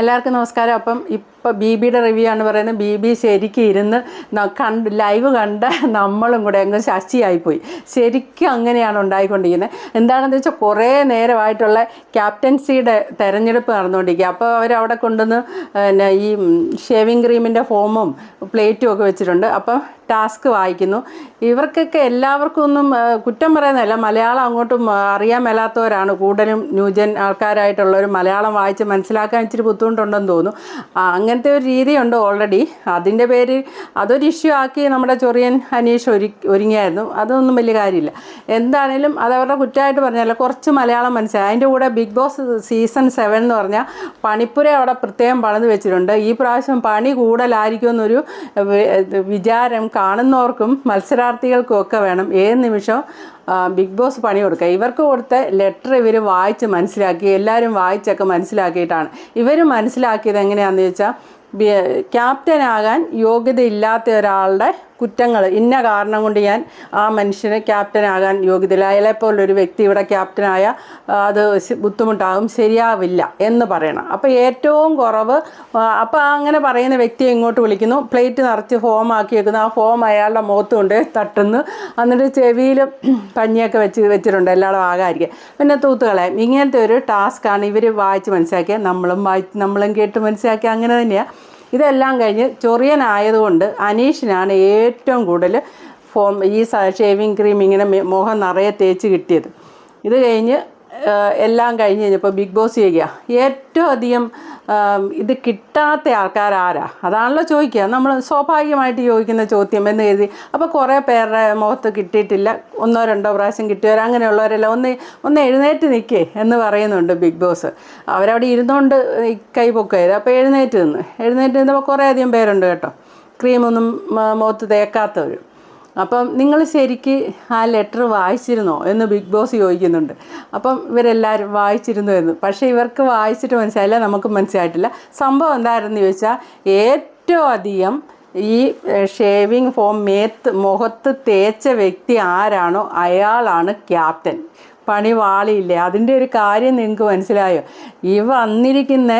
എല്ലാവർക്കും നമസ്കാരം. അപ്പം ഇപ്പോൾ ബി ബിയുടെ റിവ്യൂ ആണ് പറയുന്നത്. ബി ബി ശരിക്കും ഇരുന്ന് കണ്ട് ലൈവ് കണ്ട നമ്മളും കൂടെ അങ്ങ് ശശിയായിപ്പോയി. ശരിക്കും അങ്ങനെയാണ് ഉണ്ടായിക്കൊണ്ടിരിക്കുന്നത്. എന്താണെന്ന് വെച്ചാൽ കുറേ നേരമായിട്ടുള്ള ക്യാപ്റ്റൻസിയുടെ തെരഞ്ഞെടുപ്പ് നടന്നുകൊണ്ടിരിക്കുക. അപ്പോൾ അവരവിടെ കൊണ്ടുവന്ന് പിന്നെ ഈ ഷേവിങ് ക്രീമിന്റെ ഫോമും പ്ലേറ്റും ഒക്കെ വെച്ചിട്ടുണ്ട്. അപ്പം ടാസ്ക് വായിക്കുന്നു. ഇവർക്കൊക്കെ എല്ലാവർക്കും ഒന്നും കുറ്റം പറയുന്നതല്ല. മലയാളം അങ്ങോട്ടും അറിയാൻ മേലാത്തവരാണ്. കൂടുതലും ന്യൂജൻ ആൾക്കാരായിട്ടുള്ളവർ മലയാളം വായിച്ച് മനസ്സിലാക്കാൻ ഇച്ചിരി ബുദ്ധിമുട്ടുണ്ടെന്ന് തോന്നുന്നു. അങ്ങനത്തെ ഒരു രീതിയുണ്ട് ഓൾറെഡി അതിന്റെ പേര് അതൊരു ഇഷ്യൂ ആക്കി നമ്മുടെ ചൊറിയൻ അനീഷ് ഒരു ഒരുങ്ങിയായിരുന്നു. അതൊന്നും വലിയ കാര്യമില്ല. എന്താണേലും അത് അവരുടെ കുറ്റമായിട്ട് പറഞ്ഞല്ല കുറച്ച് മലയാളം മനസ്സിലായി. അതിന്റെ കൂടെ ബിഗ് ബോസ് സീസൺ സെവൻ എന്ന് പറഞ്ഞാൽ പണിപ്പുര അവിടെ പ്രത്യേകം പണിത് വെച്ചിട്ടുണ്ട്. ഈ പ്രാവശ്യം പണി കൂടുതലായിരിക്കും എന്നൊരു വിചാരം കാണുന്നവർക്കും മത്സരാർത്ഥികൾക്കും ഒക്കെ വേണം. ഏത് നിമിഷം ബിഗ് ബോസ് പണി കൊടുക്കുക. ഇവർക്ക് കൊടുത്ത ലെറ്റർ ഇവർ വായിച്ച് മനസ്സിലാക്കി. എല്ലാവരും വായിച്ചൊക്കെ മനസ്സിലാക്കിയിട്ടാണ്. ഇവർ മനസ്സിലാക്കിയത് എങ്ങനെയാണെന്ന് ചോദിച്ചാൽ ക്യാപ്റ്റനാകാൻ യോഗ്യതയില്ലാത്ത ഒരാളുടെ കുറ്റങ്ങൾ ഇന്ന കാരണം കൊണ്ട് ഞാൻ ആ മനുഷ്യന് ക്യാപ്റ്റനാകാൻ യോഗ്യതയില്ല. അയാളെപ്പോലൊരു വ്യക്തി ഇവിടെ ക്യാപ്റ്റനായ അത് ബുദ്ധിമുട്ടാകും ശരിയാവില്ല എന്ന് പറയണം. അപ്പോൾ ഏറ്റവും കുറവ് അപ്പോൾ അങ്ങനെ പറയുന്ന വ്യക്തിയെ ഇങ്ങോട്ട് വിളിക്കുന്നു. പ്ലേറ്റ് നിറച്ച് ഫോം ആക്കി വെക്കുന്നു. ആ ഫോം അയാളുടെ മുഖത്ത് കൊണ്ട് തട്ടുന്നു. എന്നിട്ട് ചെവിയിൽ പഞ്ഞിയൊക്കെ വെച്ച് വെച്ചിട്ടുണ്ട്. എല്ലാവരും ആകാരിക്കുക പിന്നെ തൂത്തുകളെ ഇങ്ങനത്തെ ഒരു ടാസ്ക്കാണ് ഇവർ വായിച്ച് മനസ്സിലാക്കിയ നമ്മളും വായിച്ച് നമ്മളും കേട്ട് മനസ്സിലാക്കിയ അങ്ങനെ തന്നെയാണ് ഇതെല്ലാം കഴിഞ്ഞ് ചൊറിയനായതുകൊണ്ട് അനീഷിനാണ് ഏറ്റവും കൂടുതൽ ഫോം ഈ ഷേവിങ് ക്രീം ഇങ്ങനെ മുഖം നിറയെ തേച്ച് കിട്ടിയത്. ഇത് കഴിഞ്ഞ് എല്ലാം കഴിഞ്ഞ് കഴിഞ്ഞപ്പോൾ ബിഗ് ബോസ് ചെയ്യുക ഏറ്റവും അധികം ഇത് കിട്ടാത്ത ആൾക്കാരാരാ അതാണല്ലോ ചോദിക്കുക. നമ്മൾ സ്വാഭാവികമായിട്ട് ചോദിക്കുന്ന ചോദ്യം എന്ന് കരുതി അപ്പോൾ കുറേ പേരുടെ മുഖത്ത് കിട്ടിയിട്ടില്ല. ഒന്നോ രണ്ടോ പ്രാവശ്യം കിട്ടിയവർ അങ്ങനെയുള്ളവരെല്ലാം ഒന്ന് ഒന്ന് എഴുന്നേറ്റ് നിൽക്കേ എന്ന് പറയുന്നുണ്ട് ബിഗ് ബോസ്. അവരവിടെ ഇരുന്നുകൊണ്ട് കൈ പൊക്കയത് അപ്പോൾ എഴുന്നേറ്റ് നിന്ന്. എഴുന്നേറ്റ് നിന്നപ്പോൾ കുറേ അധികം പേരുണ്ട് കേട്ടോ. ക്രീമൊന്നും മുഖത്ത് തേക്കാത്തവർ അപ്പം നിങ്ങൾ ശരിക്ക് ആ ലെറ്റർ വായിച്ചിരുന്നോ എന്ന് ബിഗ് ബോസ് ചോദിക്കുന്നുണ്ട്. അപ്പം ഇവരെല്ലാവരും വായിച്ചിരുന്നു എന്ന്. പക്ഷേ ഇവർക്ക് വായിച്ചിട്ട് മനസ്സിലായില്ല നമുക്ക് മനസ്സിലായിട്ടില്ല. സംഭവം എന്തായിരുന്നു ചോദിച്ചാൽ ഏറ്റവും അധികം ഈ ഷേവിങ് ഫോം മേത്ത് മുഖത്ത് തേച്ച വ്യക്തി ആരാണോ അയാളാണ് ക്യാപ്റ്റൻ പണി വാളിയില്ലേ? അതിന്റെ ഒരു കാര്യം നിങ്ങൾക്ക് മനസ്സിലായോ? ഈ വന്നിരിക്കുന്ന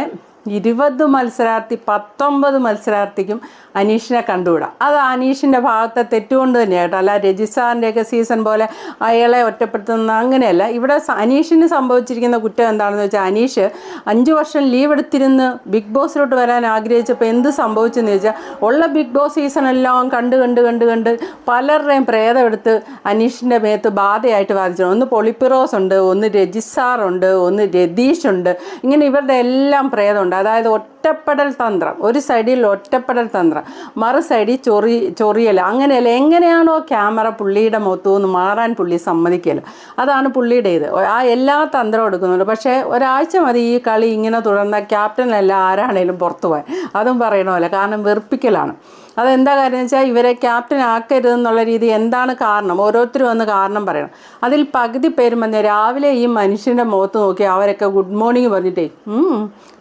ഇരുപത് മത്സരാർത്ഥി പത്തൊമ്പത് മത്സരാർത്ഥിക്കും അനീഷിനെ കണ്ടുകൂടാ. അത് അനീഷിന്റെ ഭാഗത്തെ തെറ്റുകൊണ്ട് തന്നെ കേട്ടോ. അല്ല രജിസാറിന്റെയൊക്കെ സീസൺ പോലെ അയാളെ ഒറ്റപ്പെടുത്തുന്ന അങ്ങനെയല്ല. ഇവിടെ അനീഷിന് സംഭവിച്ചിരിക്കുന്ന കുറ്റം എന്താണെന്ന് വെച്ചാൽ അനീഷ് അഞ്ച് വർഷം ലീവ് എടുത്തിരുന്ന് ബിഗ് ബോസിലോട്ട് വരാൻ ആഗ്രഹിച്ചപ്പോൾ എന്ത് സംഭവിച്ചെന്ന് ചോദിച്ചാൽ ഉള്ള ബിഗ് ബോസ് സീസൺ എല്ലാം കണ്ട് കണ്ട് കണ്ട് കണ്ട് പലരുടെയും പ്രേതമെടുത്ത് അനീഷിന്റെ മേത്ത് ബാധയായിട്ട് ബാധിച്ചു. ഒന്ന് പൊളിപ്പിറോസ് ഉണ്ട് ഒന്ന് രജിസാറുണ്ട് ഒന്ന് രതീഷ് ഉണ്ട്. ഇങ്ങനെ ഇവരുടെ എല്ലാം പ്രേതമുണ്ട് അതായത് ഒറ്റപ്പെടൽ തന്ത്രം. ഒരു സൈഡിൽ ഒറ്റപ്പെടൽ തന്ത്രം. മറു സൈഡിൽ ചൊറി ചൊറിയൽ. അങ്ങനെയല്ല? എങ്ങനെയാണോ ക്യാമറ പുള്ളിയുടെ മുഖത്തുനിന്ന് മാറാൻ പുള്ളി സമ്മതിക്കൽ. അതാണ് പുള്ളിയുടെ ഇത് ആ എല്ലാ തന്ത്രവും എടുക്കുന്നുണ്ട്. പക്ഷേ ഒരാഴ്ച മതി ഈ കളി ഇങ്ങനെ തുടർന്ന ക്യാപ്റ്റനല്ല ആരാണേലും പുറത്തു പോകാൻ. അതും പറയണമല്ല കാരണം വെറുപ്പിക്കലാണ്. അതെന്താ കാര്യം വെച്ചാൽ ഇവരെ ക്യാപ്റ്റൻ ആക്കരുത് എന്നുള്ള രീതി എന്താണ് കാരണം? ഓരോരുത്തരും വന്ന് കാരണം പറയണം. അതിൽ പകുതി പേരും വന്ന് രാവിലെ ഈ മനുഷ്യന്റെ മുഖത്ത് നോക്കി അവരൊക്കെ ഗുഡ് മോർണിംഗ് പറഞ്ഞിട്ടേ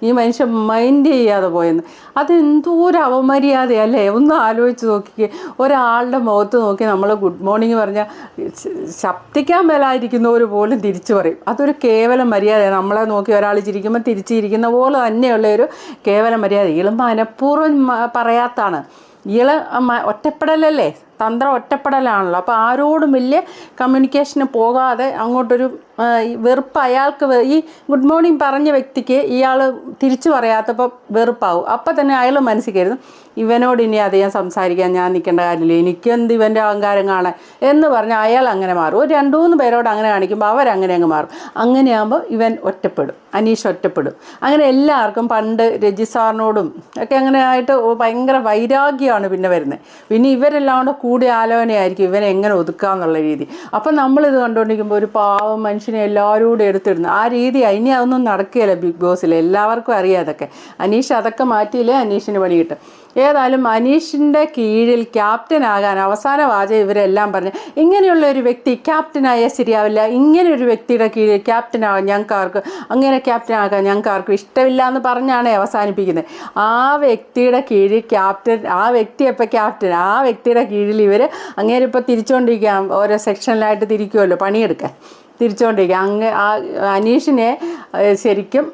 ഈ മനുഷ്യൻ മൈൻഡ് ചെയ്യാതെ പോയെന്ന്. അതെന്തോ ഒരു അവമര്യാദയല്ലേ? ഒന്ന് ആലോചിച്ച് നോക്കിക്കേ. ഒരാളുടെ മുഖത്ത് നോക്കി നമ്മൾ ഗുഡ് മോർണിംഗ് പറഞ്ഞാൽ ശബ്ദിക്കാൻ മേലായിരിക്കുന്നവർ പോലും തിരിച്ചു പറയും. അതൊരു കേവലം മര്യാദയാണ് നമ്മളെ നോക്കി ഒരാൾ ചിരിക്കുമ്പോൾ തിരിച്ചിരിക്കുന്ന പോലെ തന്നെയുള്ള ഒരു കേവല മര്യാദ. ഇളും മനഃപൂർവം പറയാത്താണ്. ഇയാൾ ഒറ്റപ്പെടലല്ലേ? തന്ത്രം ഒറ്റപ്പെടലാണല്ലോ. അപ്പോൾ ആരോടും വലിയ കമ്മ്യൂണിക്കേഷന് പോകാതെ അങ്ങോട്ടൊരു വെറുപ്പ് അയാൾക്ക് ഈ ഗുഡ് മോർണിംഗ് പറഞ്ഞ വ്യക്തിക്ക് ഇയാൾ തിരിച്ചു പറയാത്തപ്പോൾ വെറുപ്പാവും. അപ്പം തന്നെ അയാൾ മനസ്സിൽ കരുതും ഇവനോട് ഇനി അധികം സംസാരിക്കാൻ ഞാൻ നിൽക്കേണ്ട കാര്യമില്ല. എനിക്കെന്ത് ഇവന്റെ അഹങ്കാരം കാണാൻ എന്ന് പറഞ്ഞാൽ അയാൾ അങ്ങനെ മാറും. ഒരു രണ്ട് മൂന്ന് പേരോട് അങ്ങനെ കാണിക്കുമ്പോൾ അവരങ്ങനെ അങ്ങ് മാറും. അങ്ങനെയാകുമ്പോൾ ഇവൻ ഒറ്റപ്പെടും. അനീഷ് ഒറ്റപ്പെടും. അങ്ങനെ എല്ലാവർക്കും പണ്ട് രജിസാറിനോടും ഒക്കെ അങ്ങനെ ആയിട്ട് ഭയങ്കര വൈരാഗ്യമാണ് പിന്നെ വരുന്നത്. പിന്നെ ഇവരെല്ലാം കൂടെ കൂടി ആലോചനയായിരിക്കും ഇവനെ എങ്ങനെ ഒതുക്കാന്നുള്ള രീതി. അപ്പം നമ്മളിത് കണ്ടുകൊണ്ടിരിക്കുമ്പോൾ ഒരു പാവം മനുഷ്യനെ എല്ലാവരും കൂടെ എടുത്തിടുന്നു. ആ രീതി ഇനി അതൊന്നും നടക്കുകയില്ല ബിഗ് ബോസിൽ. എല്ലാവർക്കും അറിയാം അതൊക്കെ. അനീഷ് അതൊക്കെ മാറ്റിയില്ലേ? അനീഷിന് പണി കിട്ടും. ഏതായാലും അനീഷിന്റെ കീഴിൽ ക്യാപ്റ്റനാകാൻ അവസാന വാചകം ഇവരെല്ലാം പറഞ്ഞു. ഇങ്ങനെയുള്ള ഒരു വ്യക്തി ക്യാപ്റ്റനായാൽ ശരിയാവില്ല. ഇങ്ങനെ ഒരു വ്യക്തിയുടെ കീഴിൽ ക്യാപ്റ്റനാകാൻ ഞങ്ങൾക്ക് ആർക്കും അങ്ങനെ ക്യാപ്റ്റനാകാൻ ഞങ്ങൾക്ക് ആർക്കും ഇഷ്ടമില്ല എന്ന് പറഞ്ഞാണ് അവസാനിപ്പിക്കുന്നത്. ആ വ്യക്തിയുടെ കീഴിൽ ക്യാപ്റ്റൻ ആ വ്യക്തി എപ്പോൾ ക്യാപ്റ്റൻ ആ വ്യക്തിയുടെ കീഴിൽ ഇവർ അങ്ങനെ ഇപ്പോൾ തിരിച്ചുകൊണ്ടിരിക്കുക ഓരോ സെക്ഷനിലായിട്ട് തിരിക്കുമല്ലോ പണിയെടുക്കാൻ. തിരിച്ചുകൊണ്ടിരിക്കുക അങ്ങ് ആ അനീഷിനെ ശരിക്കും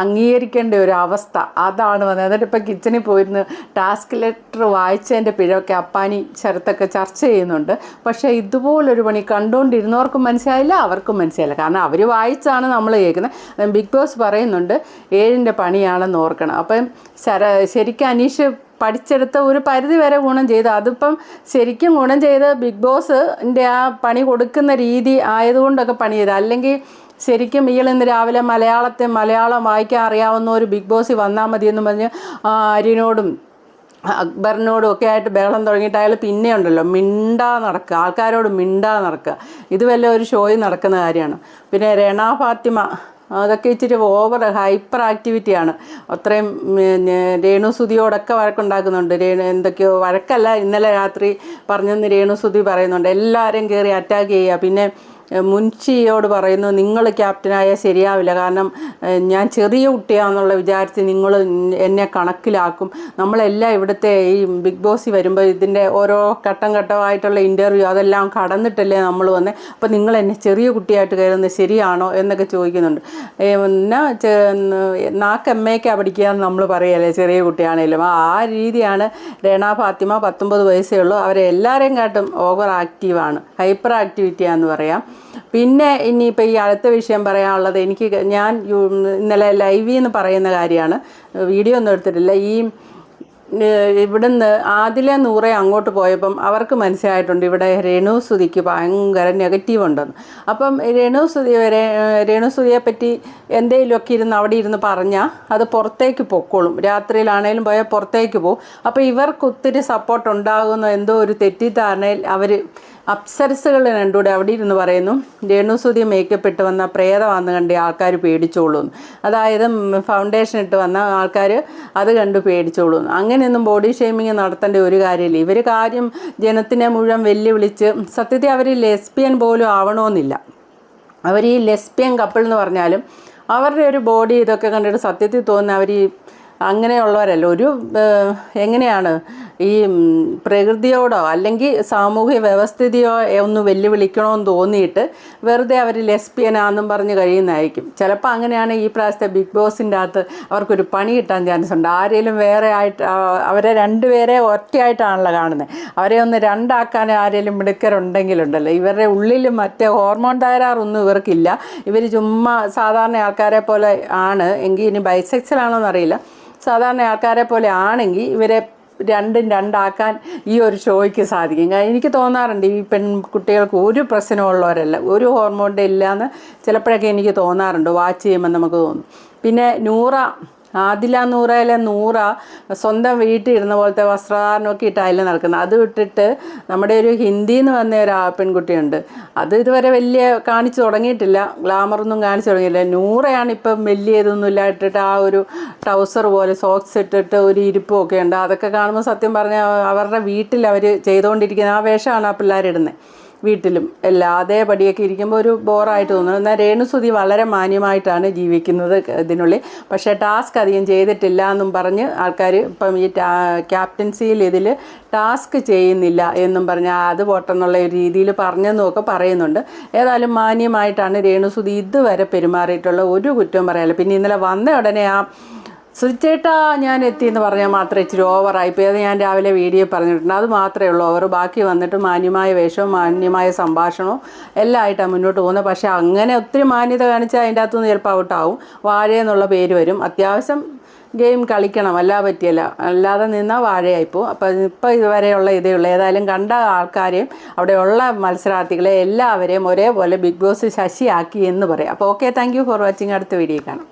അംഗീകരിക്കേണ്ട ഒരു അവസ്ഥ അതാണ് വന്നത്. എന്നിട്ട് ഇപ്പം കിച്ചണിൽ പോയിരുന്ന് ടാസ്ക് ലെറ്റർ വായിച്ചതിന്റെ പിഴവൊക്കെ അപ്പാനി ശരത്തൊക്കെ ചർച്ച ചെയ്യുന്നുണ്ട്. പക്ഷേ ഇതുപോലൊരു പണി കണ്ടുകൊണ്ടിരുന്നവർക്കും മനസ്സിലായില്ല അവർക്കും മനസ്സിലായില്ല. കാരണം അവർ വായിച്ചാണ് നമ്മൾ കേൾക്കുന്നത്. ബിഗ് ബോസ് പറയുന്നുണ്ട് ഏഴിന്റെ പണിയാണെന്ന് ഓർക്കണം. അപ്പം ശര ശരിക്കും അനീഷ് പഠിച്ചെടുത്ത ഒരു പരിധി വരെ ഗുണം ചെയ്ത് അതിപ്പം ശരിക്കും ഗുണം ചെയ്ത് ബിഗ് ബോസിന്റെ ആ പണി കൊടുക്കുന്ന രീതി ആയതുകൊണ്ടൊക്കെ പണി ചെയ്ത്. അല്ലെങ്കിൽ ശരിക്കും ഇയാൾ ഇന്ന് രാവിലെ മലയാളത്തെ മലയാളം വായിക്കാൻ അറിയാവുന്ന ഒരു ബിഗ് ബോസിൽ വന്നാൽ മതിയെന്ന് പറഞ്ഞ് അരിനോടും അക്ബറിനോടും ഒക്കെ ആയിട്ട് ബഹളം തുടങ്ങിയിട്ട് അയാൾ പിന്നെ ഉണ്ടല്ലോ മിണ്ടാ നടക്കുക ആൾക്കാരോട് മിണ്ടാ നടക്കുക. ഇത് വല്ല ഒരു ഷോയിൽ നടക്കുന്ന കാര്യമാണ്. പിന്നെ രണ ഫാത്തിമ അതൊക്കെ ഇച്ചിരി ഓവർ ഹൈപ്പർ ആക്ടിവിറ്റിയാണ് അത്രയും പിന്നെ രേണുസുതിയോടൊക്കെ വഴക്കുണ്ടാക്കുന്നുണ്ട്. രേണു എന്തൊക്കെയോ വഴക്കല്ല ഇന്നലെ രാത്രി പറഞ്ഞെന്ന് രേണുസുതി പറയുന്നുണ്ട്. എല്ലാവരും കയറി അറ്റാക്ക് ചെയ്യുക. പിന്നെ മുൻഷിയോട് പറയുന്നു നിങ്ങൾ ക്യാപ്റ്റനായ ശരിയാവില്ല. കാരണം ഞാൻ ചെറിയ കുട്ടിയാണെന്നുള്ള വിചാരിച്ച് നിങ്ങൾ എന്നെ കണക്കിലാക്കും. നമ്മളെല്ലാം ഇവിടുത്തെ ഈ ബിഗ് ബോസിൽ വരുമ്പോൾ ഇതിന്റെ ഓരോ ഘട്ടം ഘട്ടമായിട്ടുള്ള ഇന്റർവ്യൂ അതെല്ലാം കടന്നിട്ടല്ലേ നമ്മൾ വന്നേ. അപ്പോൾ നിങ്ങൾ എന്നെ ചെറിയ കുട്ടിയായിട്ട് കരുതുന്നത് ശരിയാണോ എന്നൊക്കെ ചോദിക്കുന്നുണ്ട്. എന്നാ നാക്കമ്മയ്ക്കാണ് നാക്ക് പഠിക്കുക എന്ന് നമ്മൾ പറയല്ലേ ചെറിയ കുട്ടിയാണേലും ആ രീതിയാണ് രേണ ഫാത്തിമ പത്തൊമ്പത് വയസ്സേ ഉള്ളൂ. അവരെ എല്ലാവരെയും കാട്ടും ഓവർ ആക്റ്റീവാണ് ഹൈപ്പർ ആക്ടിവിറ്റിയാന്ന് പറയാം. പിന്നെ ഇനിയിപ്പോൾ ഈ അടുത്ത വിഷയം പറയാനുള്ളത് എനിക്ക് ഞാൻ ഇന്നലെ ലൈവിൽ എന്ന് പറയുന്ന കാര്യമാണ്. വീഡിയോ ഒന്നും എടുത്തിട്ടില്ല. ഈ ഇവിടുന്ന് ആദിലെ നൂറെ അങ്ങോട്ട് പോയപ്പം അവർക്ക് മനസ്സിലായിട്ടുണ്ട് ഇവിടെ രേണു സുതിക്ക് ഭയങ്കര നെഗറ്റീവ് ഉണ്ടെന്ന്. അപ്പം രേണു സുതി രേ- രേണു സുതിയെ പറ്റി എന്തെങ്കിലുമൊക്കെ ഇരുന്ന് അവിടെ ഇരുന്ന് പറഞ്ഞാൽ അത് പുറത്തേക്ക് പൊക്കോളും. രാത്രിയിലാണേലും പോയാൽ പുറത്തേക്ക് പോകും. അപ്പോൾ ഇവർക്ക് ഒത്തിരി സപ്പോർട്ട് ഉണ്ടാകുന്ന. എന്തോ ഒരു തെറ്റിദ്ധാരണയിൽ അവർ അപ്സരസുകൾ രണ്ടുകൂടെ അവിടെ ഇരുന്ന് പറയുന്നു രേണുസുതി മേക്കപ്പ് ഇട്ട് വന്ന പ്രേതമാണെന്ന് കണ്ട് ആൾക്കാർ പേടിച്ചോളും. അതായത് ഫൗണ്ടേഷൻ ഇട്ട് വന്ന ആൾക്കാർ അത് കണ്ട് പേടിച്ചോളൂന്ന്. അങ്ങനെയൊന്നും ബോഡി ഷെയ്മിങ് നടത്തേണ്ട ഒരു കാര്യമില്ല. ഇവർ കാര്യം ജനത്തിനെ മുഴുവൻ വെല്ലുവിളിച്ച് സത്യത്തിൽ അവർ ലെസ്ബിയൻ പോലും ആവണമെന്നില്ല അവർ ഈ ലെസ്ബിയൻ കപ്പിൾ എന്ന് പറഞ്ഞാലും അവരുടെ ഒരു ബോഡി ഇതൊക്കെ കണ്ടിട്ട് സത്യത്തിൽ തോന്നുന്ന അവർ അങ്ങനെയുള്ളവരല്ല. ഒരു എങ്ങനെയാണ് ഈ പ്രകൃതിയോടോ അല്ലെങ്കിൽ സാമൂഹ്യ വ്യവസ്ഥിതിയോ ഒന്ന് വെല്ലുവിളിക്കണമെന്ന് തോന്നിയിട്ട് വെറുതെ അവർ ലെസ്ബിയനാന്നും പറഞ്ഞ് കഴിയുന്നതായിരിക്കും. ചിലപ്പോൾ അങ്ങനെയാണ് ഈ പ്രാവശ്യത്തെ ബിഗ് ബോസിന്റെ അകത്ത് അവർക്കൊരു പണി കിട്ടാൻ ചാൻസ് ഉണ്ട്. ആരെങ്കിലും വേറെ ആയിട്ട് അവരെ രണ്ടുപേരെ ഒറ്റയായിട്ടാണല്ലോ കാണുന്നത് അവരെ ഒന്ന് രണ്ടാക്കാൻ ആരെങ്കിലും മിടുക്കരുണ്ടെങ്കിലുണ്ടല്ലോ. ഇവരുടെ ഉള്ളിൽ മറ്റേ ഹോർമോൺ തകരാറൊന്നും ഇവർക്കില്ല. ഇവർ ചുമ്മാ സാധാരണ ആൾക്കാരെ പോലെ ആണ്. എങ്കിൽ ഇനി ബൈസെക്സൽ ആണോ എന്നറിയില്ല സാധാരണ ആൾക്കാരെ പോലെ ആണെങ്കിൽ ഇവരെ രണ്ടും രണ്ടാക്കാൻ ഈ ഒരു ഷോയ്ക്ക് സാധിക്കും. എനിക്ക് തോന്നാറുണ്ട് ഈ പെൺകുട്ടികൾക്ക് ഒരു പ്രശ്നമുള്ളവരല്ല ഒരു ഹോർമോണിന്റെ ഇല്ലയെന്ന് ചിലപ്പോഴൊക്കെ എനിക്ക് തോന്നാറുണ്ട് വാച്ച് ചെയ്യുമ്പോൾ നമുക്ക് തോന്നും. പിന്നെ നൂറ ആദില നൂറയിലെ നൂറ സ്വന്തം വീട്ടിൽ ഇരുന്ന പോലത്തെ വസ്ത്രധാരണമൊക്കെ ഇട്ടായാലും നടക്കുന്നത്. അത് വിട്ടിട്ട് നമ്മുടെ ഒരു ഹിന്ദി എന്ന് പറഞ്ഞ ഒരു പെൺകുട്ടിയുണ്ട്. അത് ഇതുവരെ വലിയ കാണിച്ചു തുടങ്ങിയിട്ടില്ല. ഗ്ലാമറൊന്നും കാണിച്ചു തുടങ്ങിയില്ല നൂറയാണ് ഇപ്പം വലിയ ഇതൊന്നുമില്ല ഇട്ടിട്ട് ആ ഒരു ട്രൗസർ പോലെ സോക്സ് ഇട്ടിട്ട് ഒരു ഇരിപ്പും ഒക്കെ ഉണ്ട്. അതൊക്കെ കാണുമ്പോൾ സത്യം പറഞ്ഞാൽ അവരുടെ വീട്ടിൽ അവർ ചെയ്തുകൊണ്ടിരിക്കുന്ന ആ വേഷമാണ് ആ പിള്ളേരിടുന്നത്. വീട്ടിലും എല്ലാ അതേപടിയൊക്കെ ഇരിക്കുമ്പോൾ ഒരു ബോറായിട്ട് തോന്നുന്നു. എന്നാൽ രേണുസുതി വളരെ മാന്യമായിട്ടാണ് ജീവിക്കുന്നത് ഇതിനുള്ളിൽ. പക്ഷേ ടാസ്ക് അധികം ചെയ്തിട്ടില്ല എന്നും പറഞ്ഞ് ആൾക്കാർ ഇപ്പം ഈ ക്യാപ്റ്റൻസിയിൽ ഇതിൽ ടാസ്ക് ചെയ്യുന്നില്ല എന്നും പറഞ്ഞ് അത് പോട്ടെന്നുള്ള ഒരു രീതിയിൽ പറഞ്ഞെന്നൊക്കെ പറയുന്നുണ്ട്. ഏതായാലും മാന്യമായിട്ടാണ് രേണുസുതി ഇതുവരെ പെരുമാറിയിട്ടുള്ള ഒരു കുറ്റവും പറയാനില്ല. പിന്നെ ഇന്നലെ വന്ന ഉടനെ ആ സുചേട്ടാ ഞാൻ എത്തി എന്ന് പറഞ്ഞാൽ മാത്രമേ ഇച്ചിരി ഓവറായി ഇപ്പോൾ അത് ഞാൻ രാവിലെ വീഡിയോ പറഞ്ഞിട്ടുണ്ട്. അത് മാത്രമേ ഉള്ളൂ. ഓവർ ബാക്കി വന്നിട്ട് മാന്യമായ വേഷവും മാന്യമായ സംഭാഷണവും എല്ലാം ആയിട്ടാണ് മുന്നോട്ട് പോകുന്നത്. പക്ഷേ അങ്ങനെ ഒത്തിരി മാന്യത കാണിച്ചാൽ അതിന്റെ അകത്തുനിന്ന് ചിലപ്പോൾ ഔട്ടാവും വാഴ എന്നുള്ള പേര് വരും. അത്യാവശ്യം ഗെയിം കളിക്കണം. അല്ലാ പറ്റിയല്ല. അല്ലാതെ നിന്നാൽ വാഴയായിപ്പോൾ അപ്പോൾ ഇപ്പോൾ ഇതുവരെയുള്ള ഇതേ ഉള്ളൂ. ഏതായാലും കണ്ട ആൾക്കാരെയും അവിടെയുള്ള മത്സരാർത്ഥികളെ എല്ലാവരെയും ഒരേപോലെ ബിഗ് ബോസ് ശശിയാക്കി എന്ന് പറയാം. അപ്പോൾ ഓക്കെ താങ്ക് ഫോർ വാച്ചിങ് അടുത്ത വീഡിയോ കാണാം.